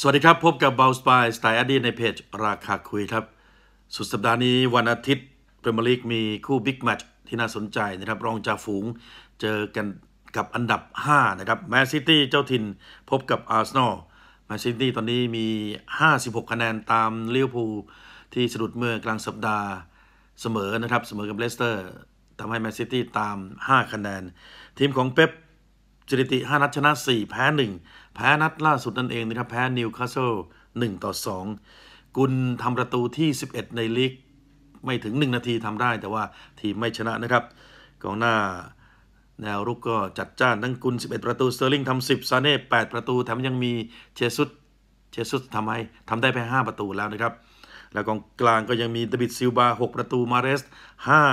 สวัสดีครับ พบกับเบลสปายสไตล์อดีในเพจ ราคาคุยครับ สุดสัปดาห์นี้วันอาทิตย์พรีเมียร์ลีกมีคู่บิ๊กแมตช์ที่น่าสนใจนะครับ รองจ่าฝูงเจอกันกับอันดับ 5 นะครับแมนซิตี้เจ้าถิ่นพบกับอาร์เซนอลแมนซิตี้ตอนนี้มี 56 คะแนนตามเลี้ยวพูลที่สะดุดเมื่อกลางสัปดาห์เสมอนะครับ เสมอกับเลสเตอร์ทำให้แมนซิตี้ตาม 5 คะแนน ทีมของเป๊ป สถิติ5นัดชนะ 4 แพ้ 1 แพ้นัดล่าสุดนั่นเองนะครับ แพ้นิวคาสเซิล1ต่อ 2 กุลทำประตูที่ 11 ในลีกไม่ถึง 1 นาทีทำได้แต่ว่าทีมไม่ชนะนะครับกองหน้าแนวรุกก็จัดจ้านทั้งกุล 11 ประตูสเตอร์ลิงทำ10 ซาเน่ 8 ประตูแถมยังมีเชซุสเชซุสทำให้ทำได้ไป5ประตูแล้วนะครับ แล้วกองกลางก็ยังมีดบิดซิลบา 6 ประตูมาเรส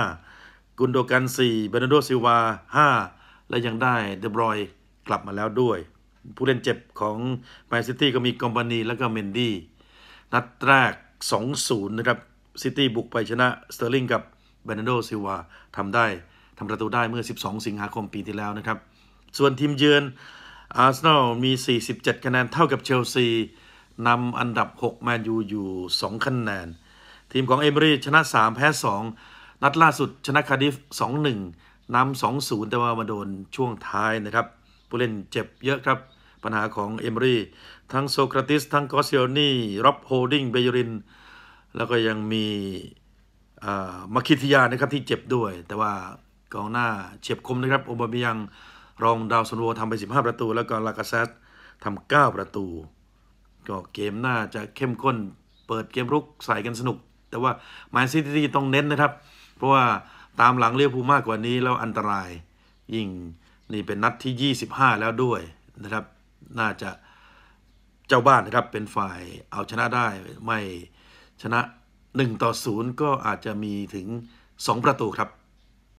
5 กุนโดกัน 4 เบรนโดซิลวา 5 และยังได้เดบรอยกลับมาแล้วด้วย ผู้เล่นเจ็บของแมนซิตี้ก็มีกอมบานีและก็เมนดี้นัดแรก 2-0 นะครับซิตี้บุกไปชนะสเตอร์ลิงกับเบนโดซิวาทำได้ทำประตูได้เมื่อ 12 สิงหาคมปีที่แล้วนะครับ ส่วนทีมเยือนอาร์เซนอลมี 47 คะแนนเท่ากับเชลซีนำอันดับ 6 แมนยูอยู่ 2 คะแนน ทีมของเอมบรีชนะ 3 แพ้ 2 นัดล่าสุดชนะคาร์ดิฟ 2-1 นำ2-0แต่ว่ามาโดนช่วงท้ายนะครับ ผู้เล่นเจ็บเยอะครับ ปัญหาของเอมรีทั้งโซคราติส ทั้งกอสเซียนี่ร็อบโฮดิงเบยริน แล้วก็ยังมีมาคิทิยานะครับที่เจ็บด้วย แต่ว่ากองหน้าเฉียบคมนะครับโอบามิยังรองดาวซันโวทำไป 15 ประตู แล้วก็ลากาเซตทำ9ประตู ก็เกมน่าจะเข้มข้น เปิดเกมรุกใส่กันสนุก แต่ว่าแมนซิตี้ต้องเน้นนะครับ เพราะว่า ตามหลังเรียวภูมากกว่านี้แล้วอันตราย ยิ่งนี่เป็นนัดที่ 25 แล้วด้วยนะครับ น่าจะเจ้าบ้านนะครับเป็นฝ่ายเอาชนะได้ไม่ชนะ 1 ต่อ 0 ก็อาจจะมีถึง 2 ประตูครับ